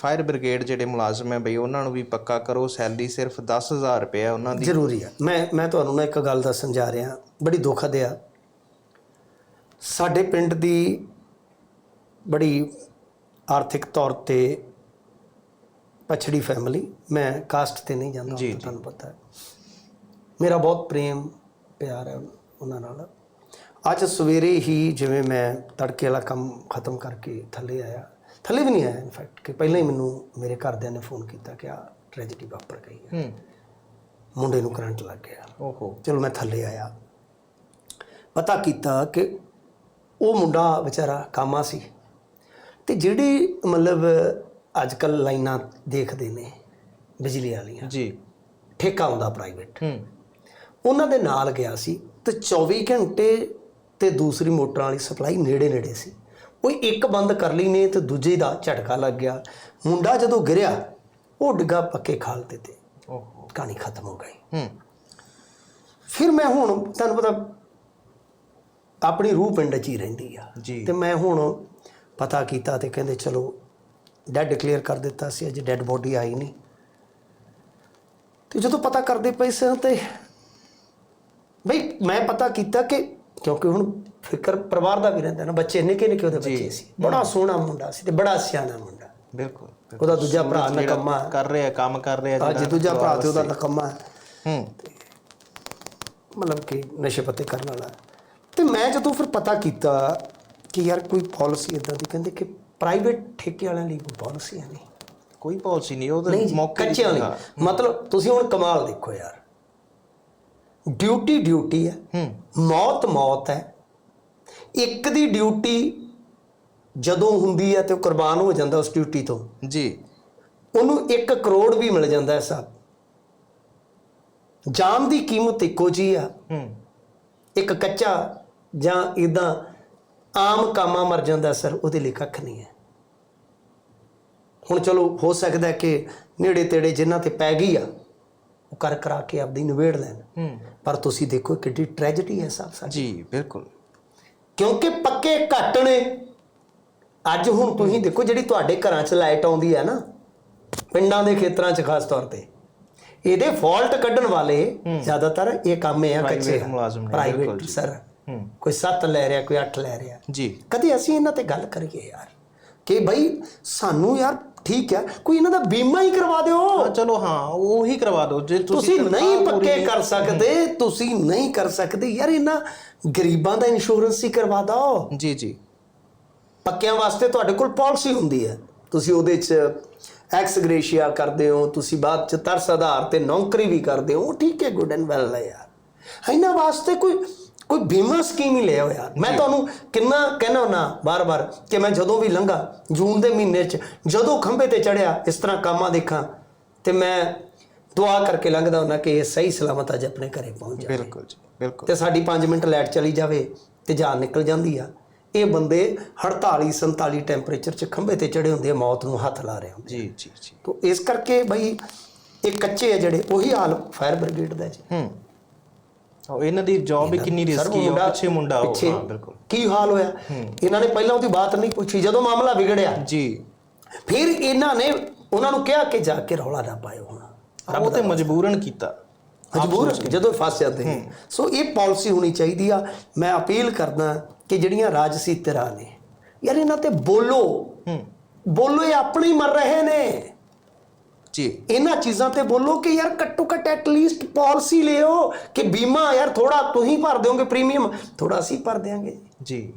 Fire brigade ਜਿਹੜੇ ਮੁਲਾਜ਼ਮ ਹੈ ਬਈ ਉਹਨਾਂ ਨੂੰ ਵੀ ਪੱਕਾ ਕਰੋ ਸੈਲਰੀ ਸਿਰਫ 10000 ਰੁਪਏ ਹੈ ਉਹਨਾਂ ਦੀ। ਜ਼ਰੂਰੀ ਆ। ਮੈਂ ਮੈਂ ਤੁਹਾਨੂੰ ਨਾ ਇੱਕ ਗੱਲ ਦੱਸਣ ਜਾ ਰਿਹਾ। ਬੜੀ ਦੁਖਦ ਆ। ਸਾਡੇ ਪਿੰਡ ਦੀ ਬੜੀ ਆਰਥਿਕ ਤੌਰ ਤੇ ਪਛੜੀ ਫੈਮਿਲੀ ਮੈਂ ਕਾਸਟ ਤੇ ਨਹੀਂ ਜਾਂਦਾ ਤੁਹਾਨੂੰ ਪਤਾ ਹੈ। ਮੇਰਾ ਬਹੁਤ ਪ੍ਰੇਮ ਪਿਆਰ ਹੈ ਉਹਨਾਂ ਨਾਲ। ਅੱਜ ਸਵੇਰੇ ਹੀ ਜਿਵੇਂ ਮੈਂ ਤੜਕੇ ਵਾਲਾ ਕੰਮ ਖਤਮ ਕਰਕੇ ਥੱਲੇ ਆਇਆ ਥੱਲੇ ਵੀ ਨਹੀਂ ਆਇਆ ਇਨਫੈਕਟ ਕਿ ਪਹਿਲਾਂ ਹੀ ਮੈਨੂੰ ਮੇਰੇ ਘਰਦਿਆਂ ਨੇ ਫੋਨ ਕੀਤਾ ਕਿ ਆ ਟ੍ਰੈਜੇਡੀ ਵਾਪਰ ਗਈ ਹੈ। ਹੂੰ। ਮੁੰਡੇ ਨੂੰ ਕਰੰਟ ਲੱਗ ਗਿਆ। ਓਹੋ। ਚਲੋ ਮੈਂ ਥੱਲੇ ਆਇਆ। ਪਤਾ ਕੀਤਾ ਕਿ ਉਹ ਮੁੰਡਾ ਵਿਚਾਰਾ ਕਾਮਾ ਸੀ ਤੇ ਜਿਹੜੀ ਮਤਲਬ ਅੱਜ ਕੱਲ ਲਾਈਨਾਂ ਦੇਖਦੇ ਨੇ ਬਿਜਲੀ ਵਾਲੀਆਂ ਜੀ। ਠੇਕਾ ਹੁੰਦਾ ਪ੍ਰਾਈਵੇਟ ਹੂੰ। ਉਹਨਾਂ ਦੇ ਨਾਲ ਗਿਆ ਸੀ ਤੇ 24 ਘੰਟੇ ਤੇ ਦੂਸਰੀ ਮੋਟਰਾਂ ਵਾਲੀ ਸਪਲਾਈ ਨੇੜੇ ਨੇੜੇ ਸੀ। ਉਹ ਇੱਕ ਬੰਦ ਕਰ ਲਈ ਨੇ ਤੇ ਦੂਜੇ ਦਾ ਝਟਕਾ ਲੱਗ ਗਿਆ। ਮੁੰਡਾ ਜਦੋਂ ਗਿਰਿਆ ਉਹ ਡਿੱਗਾ ਪੱਕੇ ਖਾਲ ਤੇ ਤੇ। ਓਹੋ। ਕਹਾਣੀ ਖਤਮ ਹੋ ਗਈ। ਹੂੰ। ਫਿਰ ਮੈਂ ਹੁਣ ਤੁਹਾਨੂੰ ਪਤਾ ਆਪਣੀ ਰੂਹ ਪਿੰਡ 'ਚ ਹੀ ਰਹਿੰਦੀ ਆ। ਤੇ ਮੈਂ ਹੁਣ ਪਤਾ ਕੀਤਾ ਤੇ ਕਹਿੰਦੇ ਚਲੋ ਡੈਡ ਡਿਕਲੇਅਰ ਕਰ ਦਿੱਤਾ ਸੀ ਅਜੇ ਡੈਡ ਬੋਡੀ ਆਈ ਨਹੀਂ। ਤੇ ਜਦੋਂ ਪਤਾ ਕਰਦੇ ਪਏ ਸੀ ਤੇ ਬਈ ਮੈਂ ਪਤਾ ਕੀਤਾ ਕਿ ਕਿਉਂਕਿ ਹੁਣ ਫਿਕਰ ਪਰਿਵਾਰ ਦਾ ਵੀ ਰਹਿੰਦਾ ਨਾ ਬੱਚੇ ਨਿੱਕੇ ਨਿੱਕੇ ਉਹਦੇ ਬੱਚੇ ਸੀ। ਬੜਾ ਸੋਹਣਾ ਮੁੰਡਾ ਸੀ ਤੇ ਬੜਾ ਸਿਆਣਾ ਮੁੰਡਾ। ਬਿਲਕੁਲ ਉਹਦਾ ਦੂਜਾ ਭਰਾ ਨਕਮਾ। ਕਰ ਰਿਹਾ ਕੰਮ ਕਰ ਰਿਹਾ ਅੱਜ ਦੂਜਾ ਭਰਾ ਤੇ ਉਹਦਾ ਨਕਮਾ। ਹੈ। ਮਤਲਬ ਕਿ ਨਸ਼ੇ ਪੱਤੇ ਕਰਨ ਵਾਲਾ। ਤੇ ਮੈਂ ਜਦੋਂ ਫਿਰ ਪਤਾ ਕੀਤਾ ਕਿ ਯਾਰ ਕੋਈ ਪਾਲਿਸੀ ਇਦਾਂ ਦੀ ਕਹਿੰਦੇ ਕਿ ਪ੍ਰਾਈਵੇਟ ਠੇਕੇ ਵਾਲਿਆਂ ਲਈ ਕੋਈ ਪਾਲਿਸੀ ਨਹੀਂ ਕੋਈ ਪਾਲਿਸੀ ਨਹੀਂ ਉਹ ਨਹੀਂ ਤਾਂ ਜੀ, ਮੌਕੇ ਲਈ ਹਾਂ। ਮਤਲਬ ਤੁਸੀਂ ਹੁਣ ਕਮਾਲ ਦੇਖੋ ਯਾਰ। ਡਿਊਟੀ ਡਿਊਟੀ ਹੈ। ਹੂੰ। ਮੌਤ ਮੌਤ ਹੈ। ਇੱਕ ਦੀ ਡਿਊਟੀ ਜਦੋਂ ਹੁੰਦੀ ਹੈ ਤੇ ਉਹ ਕੁਰਬਾਨ ਹੋ ਜਾਂਦਾ ਉਸ ਡਿਊਟੀ ਤੋਂ। ਜੀ। ਉਹਨੂੰ 1 ਕਰੋੜ ਵੀ ਮਿਲ ਜਾਂਦਾ ਹੈ ਸਾਹਿਬ ਜਾਨ ਦੀ ਕੀਮਤ ਇੱਕੋ ਜੀ ਆ। ਹੂੰ। ਇੱਕ ਕੱਚਾ ਜਾਂ ਇਦਾਂ ਆਮ ਕਾਮਾ ਮਰ ਜਾਂਦਾ ਸਰ ਉਹਦੇ ਲਈ ਕੱਖ ਨਹੀਂ ਹੈ। ਹੁਣ ਚਲੋ ਹੋ ਸਕਦਾ ਕਿ ਨੇੜੇ ਤੇੜੇ ਜਿਨ੍ਹਾਂ ਤੇ ਪੈ ਗਈ ਆ ਉਹ ਕਰ ਕਰਾ ਕੇ ਆਪਦੀ ਨਿਬੇੜ ਲੈਣ। ਹੂੰ। ਪਰ ਤੁਸੀਂ ਦੇਖੋ ਕਿੱਡੀ ਟ੍ਰੈਜੇਡੀ ਹੈ ਸਾਹਿਬ ਸਾਡੀ ਜੀ ਬਿਲਕੁਲ। ਕਿਉਂਕਿ ਪੱਕੇ ਘੱਟ ਨੇ। ਅੱਜ ਹੁਣ ਤੁਸੀਂ ਦੇਖੋ ਜਿਹੜੀ ਤੁਹਾਡੇ ਘਰਾਂ 'ਚ ਲਾਈਟ ਆਉਂਦੀ ਹੈ ਨਾ ਪਿੰਡਾਂ ਦੇ ਖੇਤਰਾਂ 'ਚ ਖਾਸ ਤੌਰ ਤੇ। ਇਹਦੇ ਫਾਲਟ ਕੱਢਣ ਵਾਲੇ ਜ਼ਿਆਦਾਤਰ ਇਹ ਕੰਮ ਆ ਕੱਚੇ Private ਮੁਲਾਜ਼ਮ ਨੇ, ਪ੍ਰਾਈਵੇਟ। ਸਰ। ਹੂੰ। ਕੋਈ 7 ਲੈ ਰਿਹਾ ਕੋਈ 8 ਲੈ ਰਿਹਾ। ਜੀ। ਕਦੇ ਅਸੀਂ ਇਹਨਾਂ ਤੇ ਗੱਲ ਕਰੀਏ ਯਾਰ ਕਿ ਭਾਈ ਸਾਨੂੰ ਯਾਰ ਠੀਕ ਹੈ ਕੋਈ ਇਹਨਾਂ ਦਾ ਬੀਮਾ ਹੀ ਕਰਵਾ ਦਿਓ। ਚਲੋ ਹਾਂ ਉਹੀ ਕਰਵਾ ਦਿਓ ਜੇ ਤੁਸੀਂ ਨਹੀਂ ਪੱਕੇ ਕਰ ਸਕਦੇ ਤੁਸੀਂ ਨਹੀਂ ਕਰ ਸਕਦੇ। ਯਾਰ ਇਹਨਾਂ ਗਰੀਬਾਂ ਦਾ ਇੰਸ਼ੋਰੈਂਸ ਹੀ ਕਰਵਾ ਦਿਓ। ਜੀ ਜੀ। ਪੱਕਿਆਂ ਵਾਸਤੇ ਤੁਹਾਡੇ ਕੋਲ ਪਾਲਿਸੀ ਹੁੰਦੀ ਹੈ। ਤੁਸੀਂ ਉਹਦੇ 'ਚ ਐਕਸ ਗ੍ਰੇਸ਼ੀਆ ਕਰਦੇ ਹੋ ਤੁਸੀਂ ਬਾਅਦ 'ਚ ਤਰਸ ਆਧਾਰ ਤੇ ਨੌਕਰੀ ਵੀ ਕਰਦੇ ਹੋ। ਠੀਕ ਹੈ ਗੁੱਡ ਐਂਡ ਵੈਲ ਹੈ ਯਾਰ। ਇਹਨਾਂ ਵਾਸਤੇ ਕੋਈ ਕੋਈ ਬੀਮਾ ਸਕੀਮ ਹੀ ਲਿਆਓ ਯਾਰ। ਮੈਂ ਤੁਹਾਨੂੰ ਕਿੰਨਾ ਕਹਿਣਾ ਨਾ ਬਾਰ-ਬਾਰ ਕਿ ਮੈਂ ਜਦੋਂ ਵੀ ਲੰਘਾ ਜੂਨ ਦੇ ਮਹੀਨੇ 'ਚ ਜਦੋਂ ਖੰਭੇ ਤੇ ਚੜਿਆ ਇਸ ਤਰ੍ਹਾਂ ਕਾਮਾਂ ਦੇਖਾਂ ਤੇ ਮੈਂ ਦੁਆ ਕਰਕੇ ਲੰਘਦਾ ਹੁੰਦਾ ਕਿ ਇਹ ਸਹੀ ਸਲਾਮਤ ਅੱਜ ਆਪਣੇ ਘਰੇ ਪਹੁੰਚ ਜਾਵੇ। ਬਿਲਕੁਲ ਜੀ ਬਿਲਕੁਲ। ਤੇ ਸਾਡੀ 5 ਮਿੰਟ ਲਾਈਟ ਚਲੀ ਜਾਵੇ ਤੇ ਜਾਨ ਨਿਕਲ ਜਾਂਦੀ ਆ। ਇਹ ਬੰਦੇ 48 47 ਟੈਂਪਰੇਚਰ 'ਚ ਖੰਭੇ ਤੇ ਚੜੇ ਹੁੰਦੇ ਆ ਮੌਤ ਨੂੰ ਹੱਥ ਲਾ ਰਹੇ ਹੁੰਦੇ ਜੀ ਜੀ ਜੀ। ਤੋਂ ਇਸ ਕਰਕੇ ਬਈ ਇਹ ਕੱਚੇ ਆ ਜਿਹੜੇ ਉਹੀ ਹਾਲ ਫਾਇਰ ਬ੍ਰਿਗੇਡ ਦਾ ਜੀ। ਹੂੰ। ਉਹ ਇਹਨਾਂ ਦੀ ਜੌਬ ਵੀ ਕਿੰਨੀ ਰਿਸਕੀ ਹੈ ਪਿੱਛੇ ਮੁੰਡਾ ਉਹ ਹਾਂ ਬਿਲਕੁਲ। ਕੀ ਹਾਲ ਹੋਇਆ? ਇਹਨਾਂ ਨੇ ਪਹਿਲਾਂ ਉਹਦੀ ਬਾਤ ਨਹੀਂ ਪੁੱਛੀ ਜਦੋਂ ਮਾਮਲਾ ਵਿਗੜਿਆ। ਜੀ। ਫਿਰ ਇਹਨਾਂ ਨੇ ਉਹਨਾਂ ਨੂੰ ਕਿਹਾ ਕਿ ਜਾ ਕੇ ਰੌਲਾ ਨਾ ਪਾਇਓ ਹੁਣ। ਉਹ ਤੇ ਮਜਬੂਰਨ ਕੀਤਾ। ਮਜਬੂਰ ਜਦੋਂ ਫਸ ਜਾਂਦੇ। ਨੇ ਸੋ ਇਹ ਪਾਲਿਸੀ ਹੋਣੀ ਚਾਹੀਦੀ ਆ। ਮੈਂ ਅਪੀਲ ਕਰਦਾ ਕਿ ਜਿਹੜੀਆਂ ਰਾਜਸੀ ਧਿਰਾਂ ਨੇ ਯਾਰ ਇਹਨਾਂ ਤੇ ਬੋਲੋ। ਬੋਲੋ ਇਹ ਆਪਣੇ ਹੀ ਮਰ ਰਹੇ ਨੇ। ਜੀ। ਇਹਨਾਂ ਚੀਜ਼ਾਂ ਤੇ ਬੋਲੋ ਕਿ ਯਾਰ ਘੱਟੋ ਘੱਟ ਐਟ ਲੀਸਟ ਪਾਲਿਸੀ ਲਿਓ ਕਿ ਬੀਮਾ ਯਾਰ ਥੋੜਾ ਤੁਸੀਂ ਭਰ ਦਿਓਗੇ ਪ੍ਰੀਮੀਅਮ ਥੋੜਾ ਅਸੀਂ ਭਰ ਦਿਆਂਗੇ। ਜੀ।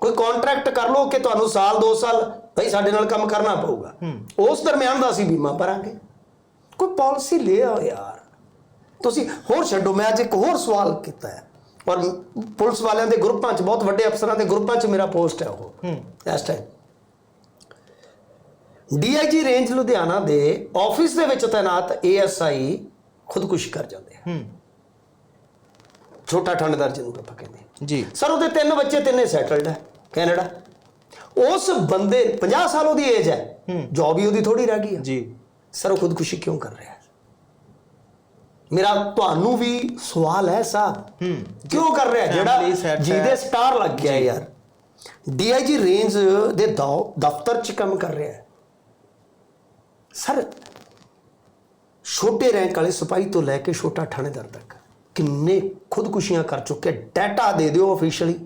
ਕੋਈ ਕੰਟਰੈਕਟ ਕਰ ਲਓ ਕਿ ਤੁਹਾਨੂੰ ਸਾਲ 2 ਸਾਲ ਭਾਈ ਸਾਡੇ ਨਾਲ ਕੰਮ ਕਰਨਾ ਪਊਗਾ। ਉਸ ਦਰਮਿਆਨ ਦਾ ਅਸੀਂ ਬੀਮਾ ਭਰਾਂਗੇ। ਕੋਈ ਪਾਲਿਸੀ ਲੈ ਆਓ ਯਾਰ। ਤੁਸੀਂ ਹੋਰ ਛੱਡੋ ਮੈਂ ਅੱਜ ਇੱਕ ਹੋਰ ਸਵਾਲ ਕੀਤਾ ਹੈ। ਔਰ ਪੁਲਿਸ ਵਾਲਿਆਂ ਦੇ ਗਰੁੱਪਾਂ 'ਚ ਬਹੁਤ ਵੱਡੇ ਅਫਸਰਾਂ ਦੇ ਗਰੁੱਪਾਂ 'ਚ ਮੇਰਾ ਪੋਸਟ ਹੈ ਉਹ। ਇਸ ਟਾਈਮ ਡੀਆਈਜੀ ਰੇਂਜ ਲੁਧਿਆਣਾ ਦੇ ਆਫਿਸ ਦੇ ਵਿੱਚ ਤਾਇਨਾਤ ਏਐਸਆਈ ਖੁਦਕੁਸ਼ੀ ਕਰ ਜਾਂਦੇ ਆ। ਹੂੰ। ਛੋਟਾ ਠੰਡਦਾਰ ਜਿਹਨੂੰ ਆਪਾਂ ਕਹਿੰਦੇ। ਜੀ। ਸਰ ਉਹਦੇ ਤਿੰਨ ਬੱਚੇ ਤਿੰਨੇ ਸੈਟਲਡ ਹੈ ਕੈਨੇਡਾ। ਉਸ ਬੰਦੇ 50 ਸਾਲ ਉਹਦੀ ਏਜ ਹੈ। ਹੂੰ। ਜੌਬ ਹੀ ਉਹਦੀ ਥੋੜੀ ਰਹਿ ਗਈ ਹੈ ਜੀ। ਸਰ ਉਹ ਖੁਦਕੁਸ਼ੀ ਕਿਉਂ ਕਰ ਰਿਹਾ ਹੈ? ਮੇਰਾ ਤੁਹਾਨੂੰ ਵੀ ਸਵਾਲ ਹੈ ਸਾਹਿਬ ਹੂੰ। ਕਿਉਂ ਕਰ ਰਿਹਾ ਜਿਹੜਾ ਜਿਹਦੇ। ਸਟਾਰ ਲੱਗ ਗਿਆ ਯਾਰ। ਡੀਆਈਜੀ ਰੇਂਜ ਦੇ ਦੌ- ਦਫ਼ਤਰ 'ਚ ਕੰਮ ਕਰ ਰਿਹਾ ਹੈ। ਸਰ ਛੋਟੇ ਰੈਂਕ ਵਾਲੇ ਸਿਪਾਹੀ ਤੋਂ ਲੈ ਕੇ ਛੋਟਾ ਥਾਣੇਦਾਰ ਤੱਕ ਕਿੰਨੇ ਖੁਦਕੁਸ਼ੀਆਂ ਕਰ ਚੁੱਕੇ ਡਾਟਾ ਦੇ ਦਿਓ ਅਫੀਸ਼ੀਅਲੀ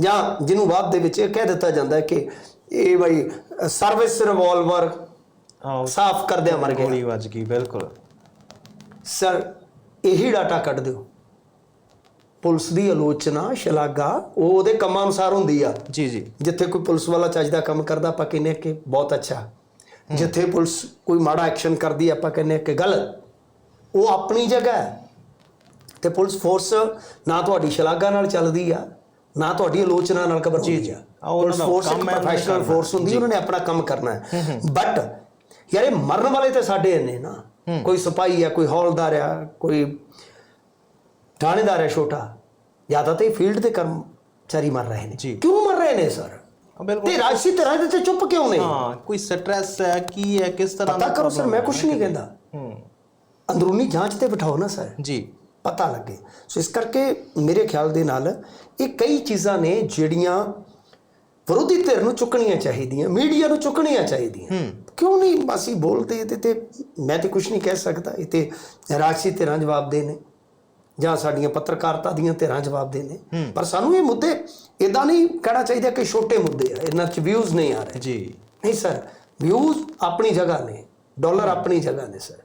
ਜਾਂ ਜਿਹਨੂੰ ਬਾਅਦ ਦੇ ਵਿੱਚ ਇਹ ਕਹਿ ਦਿੱਤਾ ਜਾਂਦਾ ਹੈ ਕਿ ਇਹ ਬਈ ਸਰਵਿਸ ਰਿਵਾਲਵਰ ਸਾਫ਼ ਕਰਦਿਆਂ ਮਰ ਗਿਆ। ਗੋਲੀ ਵੱਜ ਗਈ ਬਿਲਕੁਲ। ਸਰ ਇਹੀ ਡਾਟਾ ਕੱਢ ਦਿਓ। ਪੁਲਿਸ ਦੀ ਆਲੋਚਨਾ ਸ਼ਲਾਘਾ ਉਹ ਉਹਦੇ ਕੰਮਾਂ ਅਨੁਸਾਰ ਹੁੰਦੀ ਆ। ਜੀ ਜੀ। ਜਿੱਥੇ ਕੋਈ ਪੁਲਿਸ ਵਾਲਾ ਚੱਜ ਦਾ ਕੰਮ ਕਰਦਾ ਆਪਾਂ ਕਹਿੰਦੇ ਹਾਂ ਕਿ ਬਹੁਤ ਅੱਛਾ। ਜਿੱਥੇ ਪੁਲਿਸ ਕੋਈ ਮਾੜਾ ਐਕਸ਼ਨ ਕਰਦੀ ਆਪਾਂ ਕਹਿੰਦੇ ਕਿ ਗਲਤ ਉਹ ਆਪਣੀ ਜਗ੍ਹਾ ਹੈ। ਤੇ ਪੁਲਿਸ ਫੋਰਸ ਨਾ ਤੁਹਾਡੀ ਸ਼ਲਾਘਾ ਨਾਲ ਚੱਲਦੀ ਆ ਨਾ ਤੁਹਾਡੀ ਆਲੋਚਨਾ ਨਾਲ ਘਬਰਾਉਂਦੀ ਆ। ਪੁਲਿਸ ਫੋਰਸ ਇੱਕ ਨੇ ਪ੍ਰੋਫੈਸ਼ਨਲ। ਫੋਰਸ ਹੁੰਦੀ ਉਹਨਾਂ ਨੇ ਆਪਣਾ ਕੰਮ ਕਰਨਾ ਹੈ। ਬਟ ਯਾਰ ਇਹ ਮਰਨ ਵਾਲੇ ਤੇ ਸਾਡੇ ਇੰਨੇ ਨਾ। ਕੋਈ ਸਿਪਾਹੀ ਆ ਕੋਈ ਹੌਲਦਾਰ ਆ ਕੋਈ ਥਾਣੇਦਾਰ ਹੈ ਛੋਟਾ ਜ਼ਿਆਦਾ ਤਾਂ ਫੀਲਡ ਦੇ ਕਰਮਚਾਰੀ ਮਰ ਰਹੇ ਨੇ। ਕਿਉਂ ਮਰ ਰਹੇ ਨੇ ਸਰ? ਬਿਲਕੁਲ। ਤੇ ਰਾਜਸੀ ਤਰ੍ਹਾਂ ਦੇ ਤੇ ਚੁੱਪ ਕਿਉਂ ਨੇ? ਹਾਂ ਕੋਈ ਸਟ੍ਰੈਸ ਹੈ ਕੀ ਹੈ ਕਿਸ ਤਰ੍ਹਾਂ ਪਤਾ ਕਰੋ ਸਰ ਮੈਂ? ਕੁਝ ਨਹੀਂ ਕਹਿੰਦਾ। ਹੂੰ। ਅੰਦਰੂਨੀ ਜਾਂਚ ਤੇ ਬਿਠਾਓ ਨਾ ਸਰ। ਜੀ। ਪਤਾ ਲੱਗੇ। ਸੋ ਇਸ ਕਰਕੇ ਮੇਰੇ ਖਿਆਲ ਦੇ ਨਾਲ ਇਹ ਕਈ ਚੀਜ਼ਾਂ ਨੇ ਜਿਹੜੀਆਂ ਵਿਰੋਧੀ ਧਿਰ ਨੂੰ ਚੁੱਕਣੀਆਂ ਚਾਹੀਦੀਆਂ ਮੀਡੀਆ ਨੂੰ ਚੁੱਕਣੀਆਂ ਚਾਹੀਦੀਆਂ। ਕਿਉਂ ਨਹੀਂ? ਅਸੀਂ ਬੋਲਦੇ ਇਹਦੇ ਤੇ ਮੈਂ ਤੇ ਕੁਝ ਨਹੀਂ ਕਹਿ ਸਕਦਾ। ਇਹ ਤੇ ਰਾਜਸੀ ਧਿਰਾਂ ਜਵਾਬ ਦੇ ਨੇ। ਜਾਂ ਸਾਡੀਆਂ ਪੱਤਰਕਾਰਤਾ ਦੀਆਂ ਧਿਰਾਂ ਜਵਾਬ ਦੇ ਨੇ। ਪਰ ਸਾਨੂੰ ਇਹ ਮੁੱਦੇ ਇਦਾਂ ਨਹੀਂ ਕਹਿਣਾ ਚਾਹੀਦਾ ਕਿ ਛੋਟੇ ਮੁੱਦੇ ਆ ਇਹਨਾਂ 'ਚ ਵਿਊਜ਼ ਨਹੀਂ ਆ ਰਹੇ। ਜੀ। ਨਹੀਂ ਸਰ ਵਿਊਜ਼ ਆਪਣੀ ਜਗ੍ਹਾ ਨੇ ਡਾਲਰ ਆਪਣੀ ਜਗ੍ਹਾ ਨੇ ਸਰ।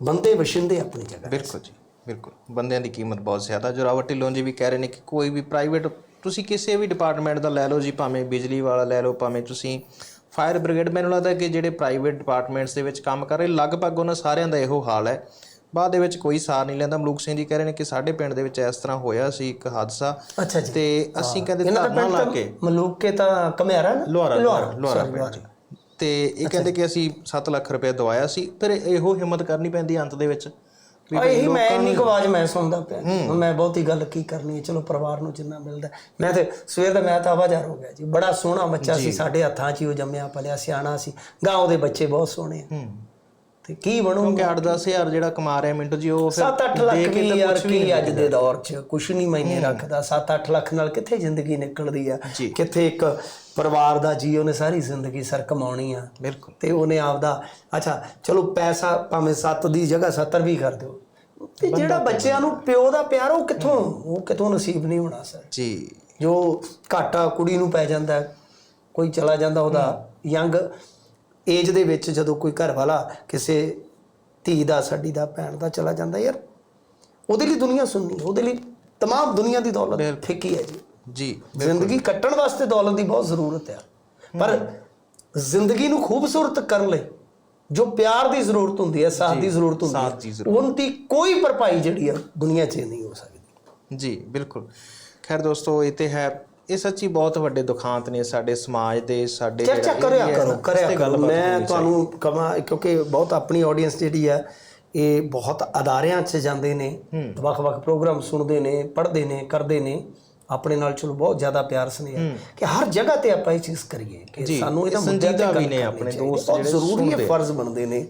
ਬੰਦੇ ਵਸ਼ਿੰਦੇ ਆਪਣੀ ਜਗ੍ਹਾ ਬਿਲਕੁਲ ਜੀ ਬਿਲਕੁਲ। ਬੰਦਿਆਂ ਦੀ ਕੀਮਤ ਬਹੁਤ ਜ਼ਿਆਦਾ। ਜੋਰਾਵਰ ਢਿੱਲੋਂ ਜੀ ਵੀ ਕਹਿ ਰਹੇ ਨੇ ਕਿ ਕੋਈ ਵੀ ਪ੍ਰਾਈਵੇਟ ਤੁਸੀਂ ਕਿਸੇ ਵੀ ਡਿਪਾਰਟਮੈਂਟ ਦਾ ਲੈ ਲਓ ਜੀ ਭਾਵੇਂ ਬਿਜਲੀ ਵਾਲਾ ਲੈ ਲਓ ਭਾਵੇਂ ਤੁਸੀਂ ਫਾਇਰ ਬ੍ਰਿਗੇਡ ਮੈਨੂੰ ਲੱਗਦਾ ਕਿ ਜਿਹੜੇ ਪ੍ਰਾਈਵੇਟ ਡਿਪਾਰਟਮੈਂਟਸ ਦੇ ਵਿੱਚ ਕੰਮ ਕਰ ਰਹੇ ਲਗਭਗ ਉਹਨਾਂ ਸਾਰਿਆਂ ਦਾ ਇਹੋ ਹਾਲ ਹੈ। ਬਾਅਦ ਦੇ ਵਿੱਚ ਕੋਈ ਸਾਰ ਨਹੀਂ ਲੈਂਦਾ। ਮਲੂਕ ਸਿੰਘ ਜੀ ਕਹਿ ਰਹੇ ਨੇ ਕਿ ਸਾਡੇ ਪਿੰਡ ਦੇ ਵਿੱਚ ਇਸ ਤਰ੍ਹਾਂ ਹੋਇਆ ਸੀ ਇੱਕ ਹਾਦਸਾ ਅੱਛਾ ਜੀ। ਤੇ ਅਸੀਂ ਕਹਿੰਦੇ ਧਰਨਾ ਲਾ ਕੇ ਮਲੂਕੇ ਤਾਂ ਕਮਿਆਰਾ ਨਾ? ਲੋਹਾਰਾ ਲੋਹਾਰਾ ਪਿੰਡ। ਤੇ ਇਹ ਕਹਿੰਦੇ ਕਿ ਅਸੀਂ 7 ਲੱਖ ਰੁਪਏ ਦਵਾਇਆ ਸੀ ਪਰ ਇਹੋ ਹਿੰਮਤ ਕਰਨੀ ਪੈਂਦੀ ਅੰਤ ਦੇ ਵਿੱਚ ਇਹੀ ਮੈਂ ਇੰਨੀ ਕੁ ਆਵਾਜ਼ ਮੈਂ ਸੁਣਦਾ ਪਿਆ ਮੈਂ ਬਹੁਤੀ ਗੱਲ ਕੀ ਕਰਨੀ ਹੈ ਚਲੋ ਪਰਿਵਾਰ ਨੂੰ ਜਿੰਨਾ ਮਿਲਦਾ ਮੈਂ ਤੇ ਸਵੇਰ ਦਾ ਮੈਂ ਤਾਂ ਆਵਾਜ਼ਾਰ ਹੋ ਗਿਆ ਜੀ। ਬੜਾ ਸੋਹਣਾ ਬੱਚਾ ਸੀ ਸਾਡੇ ਹੱਥਾਂ 'ਚ ਹੀ ਉਹ ਜੰਮਿਆ ਪਲਿਆ ਸਿਆਣਾ ਸੀ। ਗਾਂ ਉਹਦੇ ਬੱਚੇ ਬਹੁਤ ਸੋਹਣੇ ਆ। ਤੇ ਕੀ ਬਣੂ ਕਿਉਂਕਿ 8-10 ਹਜ਼ਾਰ ਜਿਹੜਾ ਕਮਾ ਰਿਹਾ ਮਿੰਟੂ ਜੀ ਉਹ ਫਿਰ 7-8 ਲੱਖ ਦੇ ਕੇ ਵੀ ਯਾਰ ਕੀ ਅੱਜ ਦੇ ਦੌਰ 'ਚ? ਕੁਛ ਨਹੀਂ ਮੈਨੇ ਰੱਖਦਾ। 7-8 ਲੱਖ ਨਾਲ ਕਿੱਥੇ ਜ਼ਿੰਦਗੀ ਨਿਕਲਦੀ ਆ। ਕਿੱਥੇ ਇੱਕ ਪਰਿਵਾਰ ਦਾ ਜੀ ਉਹਨੇ ਸਾਰੀ ਜ਼ਿੰਦਗੀ ਸਰ ਕਮਾਉਣੀ ਆ। ਬਿਲਕੁਲ। ਤੇ ਉਹਨੇ ਆਪਦਾ ਅੱਛਾ ਚਲੋ ਪੈਸਾ ਭਾਵੇਂ 7 ਦੀ ਜਗ੍ਹਾ 70 ਵੀ ਕਰ ਦਿਓ। ਤੇ ਜਿਹੜਾ ਬੱਚਿਆਂ ਨੂੰ ਪਿਓ ਦਾ ਪਿਆਰ ਉਹ ਕਿੱਥੋਂ? ਉਹ ਕਿੱਥੋਂ ਨਸੀਬ ਨਹੀਂ ਹੋਣਾ ਸਰ? ਜੀ। ਜੋ ਘਾਟਾ ਕੁੜੀ ਨੂੰ ਪੈ ਜਾਂਦਾ ਕੋਈ ਚਲਾ ਜਾਂਦਾ ਉਹਦਾ ਯੰਗ ਏਜ ਦੇ ਵਿੱਚ ਜਦੋਂ ਕੋਈ ਘਰ ਵਾਲਾ ਕਿਸੇ ਧੀ ਦਾ ਸਾਡੀ ਦਾ ਭੈਣ ਦਾ ਚਲਾ ਜਾਂਦਾ ਯਾਰ ਉਹਦੇ ਲਈ ਦੁਨੀਆ ਸੁਣਨੀ ਉਹਦੇ ਲਈ तमाम ਦੁਨੀਆ ਦੀ ਦੌਲਤ ਫਿੱਕੀ ਹੈ ਜੀ ਜੀ ਜ਼ਿੰਦਗੀ ਕੱਟਣ ਵਾਸਤੇ ਦੌਲਤ ਦੀ ਬਹੁਤ ਜ਼ਰੂਰਤ ਹੈ ਪਰ ਜ਼ਿੰਦਗੀ ਨੂੰ ਖੂਬਸੂਰਤ ਕਰਨ ਲਈ ਜੋ ਪਿਆਰ ਦੀ ਜ਼ਰੂਰਤ ਹੁੰਦੀ ਹੈ ਸਾਥ ਦੀ ਜ਼ਰੂਰਤ ਹੁੰਦੀ ਸਾਥ ਦੀ ਹੈ ਉਹਦੀ ਕੋਈ ਭਰਪਾਈ ਜਿਹੜੀ ਹੈ ਦੁਨੀਆ 'ਚ ਨਹੀਂ ਹੋ ਸਕਦੀ ਜੀ ਬਿਲਕੁਲ ਖੈਰ ਦੋਸਤੋ ਇਹ ਤੇ ਹੈ ਇਹ ਸੱਚੀ ਬਹੁਤ ਵੱਡੇ ਦੁਖਾਂਤ ਨੇ ਸਾਡੇ ਸਮਾਜ ਦੇ ਸਾਡੇ ਚਰਚਾ ਕਰਿਆ ਕਰੋ ਕਰਿਆ ਕਰੋ। ਮੈਂ ਤੁਹਾਨੂੰ ਕਹਾਂ ਕਿਉਂਕਿ ਬਹੁਤ ਆਪਣੀ ਆਡੀਅנס ਜਿਹੜੀ ਹੈ ਇਹ ਬਹੁਤ ਅਦਾਰਿਆਂ 'ਚ ਜਾਂਦੇ ਨੇ ਵੱਖ-ਵੱਖ ਪ੍ਰੋਗਰਾਮ ਸੁਣਦੇ ਨੇ ਪੜ੍ਹਦੇ ਨੇ ਕਰਦੇ ਨੇ। ਆਪਣੇ ਨਾਲ ਚਲੋ ਬਹੁਤ ਜ਼ਿਆਦਾ ਪਿਆਰ ਸਨੇਹ ਕਿ ਹਰ ਜਗ੍ਹਾ ਤੇ ਆਪਾਂ ਇਹ ਚੀਜ਼ ਕਰੀਏ ਕਿ ਸਾਨੂੰ ਇਹ ਇਹਨਾਂ ਮੁੱਦਿਆਂ ਤੇ ਸੰਜੀਦਾ ਗੱਲ ਵੀ ਨੇ ਆਪਣੇ। ਦੋਸਤ ਜਿਹੜੇ ਜ਼ਰੂਰੀ ਹੈ। ਫਰਜ਼ ਬਣਦੇ ਨੇ।